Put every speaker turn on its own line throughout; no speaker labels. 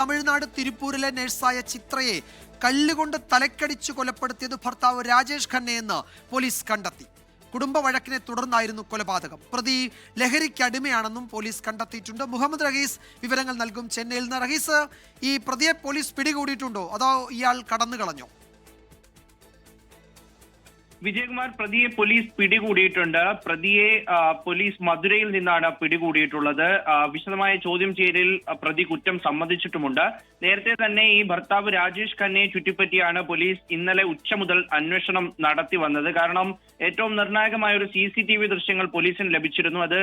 തമിഴ്നാട് തിരുപ്പൂരിലെ നഴ്സായ ചിത്രയെ കല്ലുകൊണ്ട് തലക്കടിച്ചു കൊലപ്പെടുത്തിയത് ഭർത്താവ് രാജേഷ് ഖന്നയെന്ന് പോലീസ് കണ്ടെത്തി. കുടുംബ വഴക്കിനെ തുടർന്നായിരുന്നു കൊലപാതകം. പ്രതി ലഹരിക്ക് അടിമയാണെന്നും പോലീസ് കണ്ടെത്തിയിട്ടുണ്ട്. മുഹമ്മദ് റഹീസ് വിവരങ്ങൾ നൽകും ചെന്നൈയിൽ നിന്ന്. റഹീസ് ഈ പ്രതിയെ പോലീസ് പിടികൂടിയിട്ടുണ്ടോ? അതോ ഇയാൾ കടന്നു കളഞ്ഞോ
വിജയകുമാർ പ്രതിയെ പോലീസ് പിടികൂടിയിട്ടുണ്ട്. പ്രതിയെ പോലീസ് മധുരയിൽ നിന്നാണ് പിടികൂടിയിട്ടുള്ളത്. വിശദമായ ചോദ്യം ചെയ്യലിൽ പ്രതി കുറ്റം സമ്മതിച്ചിട്ടുമുണ്ട്. നേരത്തെ തന്നെ ഈ ഭർത്താവ് രാജേഷ് ഖന്നയെ ചുറ്റിപ്പറ്റിയാണ് പോലീസ് ഇന്നലെ ഉച്ച മുതൽ അന്വേഷണം നടത്തി വന്നത്. കാരണം ഏറ്റവും നിർണായകമായ ഒരു സി സി ടി വി ദൃശ്യങ്ങൾ പോലീസിന് ലഭിച്ചിരുന്നു. അത്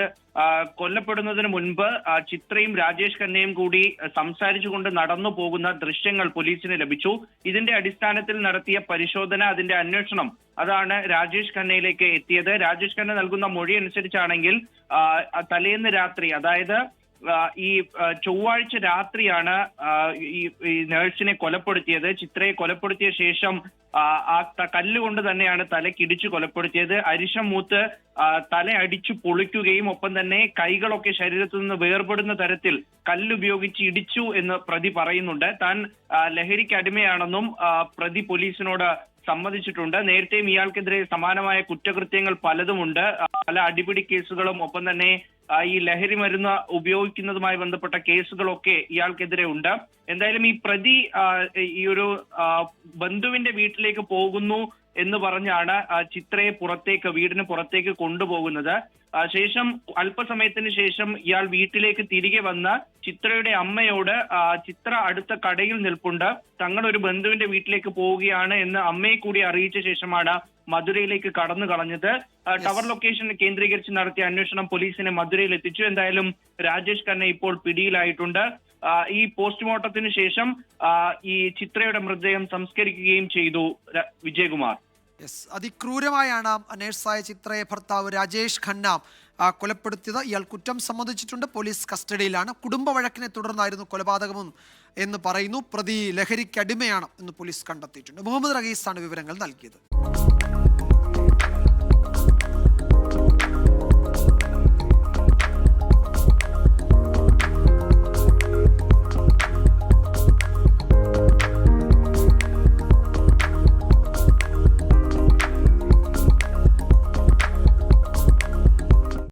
കൊല്ലപ്പെടുന്നതിന് മുൻപ് ചിത്രയും രാജേഷ് ഖന്നയും കൂടി സംസാരിച്ചുകൊണ്ട് നടന്നു പോകുന്ന ദൃശ്യങ്ങൾ പോലീസിന് ലഭിച്ചു. ഇതിന്റെ അടിസ്ഥാനത്തിൽ നടത്തിയ പരിശോധന അതിന്റെ അന്വേഷണം അതാണ് രാജേഷ് ഖന്നയിലേക്ക് എത്തിയത്. രാജേഷ് ഖന്ന നൽകുന്ന മൊഴി അനുസരിച്ചാണെങ്കിൽ തലേന്ന് രാത്രി അതായത് ഈ ചൊവ്വാഴ്ച രാത്രിയാണ് ഈ നേഴ്സിനെ കൊലപ്പെടുത്തിയത്. ചിത്രയെ കൊലപ്പെടുത്തിയ ശേഷം ആ, കല്ലുകൊണ്ട് തന്നെയാണ് തലക്കിടിച്ച് കൊലപ്പെടുത്തിയത്. അരിശം മൂത്ത് തല അടിച്ചു പൊളിക്കുകയും ഒപ്പം തന്നെ കൈകളൊക്കെ ശരീരത്തിൽ നിന്ന് വേർപെടുന്ന തരത്തിൽ കല്ലുപയോഗിച്ച് ഇടിച്ചു എന്ന് പ്രതി പറയുന്നുണ്ട്. താൻ ലഹരിക്ക് അടിമയാണെന്നും പ്രതി പോലീസിനോട് സമ്മതിച്ചിട്ടുണ്ട്. നേരത്തെയും ഇയാൾക്കെതിരെ സമാനമായ കുറ്റകൃത്യങ്ങൾ പലതുമുണ്ട്. പല അടിപിടി കേസുകളും ഒപ്പം തന്നെ ഈ ലഹരി മരുന്ന് ഉപയോഗിക്കുന്നതുമായി ബന്ധപ്പെട്ട കേസുകളൊക്കെ ഇയാൾക്കെതിരെ ഉണ്ട്. എന്തായാലും ഈ പ്രതി ഈ ഒരു ബന്ധുവിന്റെ വീട്ടിലേക്ക് പോകുന്നു എന്ന് പറഞ്ഞാണ് ചിത്രയെ പുറത്തേക്ക് വീടിന് പുറത്തേക്ക് കൊണ്ടുപോകുന്നത്. ശേഷം അല്പസമയത്തിന് ശേഷം ഇയാൾ വീട്ടിലേക്ക് തിരികെ വന്ന് ചിത്രയുടെ അമ്മയോട് ചിത്ര അടുത്ത കടയിൽ നിൽപ്പുണ്ട്. തങ്ങൾ ഒരു ബന്ധുവിന്റെ വീട്ടിലേക്ക് പോവുകയാണ് എന്ന് അമ്മയെ കൂടി അറിയിച്ച ശേഷമാണ് മധുരയിലേക്ക് കടന്നു കളഞ്ഞത്. ടവർ ലൊക്കേഷൻ കേന്ദ്രീകരിച്ച് നടത്തിയ അന്വേഷണം പോലീസിനെ മധുരയിൽ എത്തിച്ചു. എന്തായാലും രാജേഷ് ഖന്ന ഇപ്പോൾ പിടിയിലായിട്ടുണ്ട്. ഈ പോസ്റ്റ്മോർട്ടത്തിന് ശേഷം ഈ ചിത്രയുടെ മൃതദേഹം സംസ്കരിക്കുകയും ചെയ്തു വിജയകുമാർ.
യെസ് അതിക്രൂരമായാണ് നഴ്സായ ചിത്രയെ ഭർത്താവ് രാജേഷ് ഖന്ന കൊലപ്പെടുത്തിയത്. ഇയാൾ കുറ്റം സമ്മതിച്ചിട്ടുണ്ട്. പോലീസ് കസ്റ്റഡിയിലാണ്. കുടുംബ വഴക്കിനെ തുടർന്നായിരുന്നു കൊലപാതകമെന്ന് എന്ന് പറയുന്നു. പ്രതി ലഹരിക്കടിമയാണ് എന്ന് പോലീസ് കണ്ടെത്തിയിട്ടുണ്ട്. മുഹമ്മദ് റഹീസാണ് വിവരങ്ങൾ നൽകിയത്.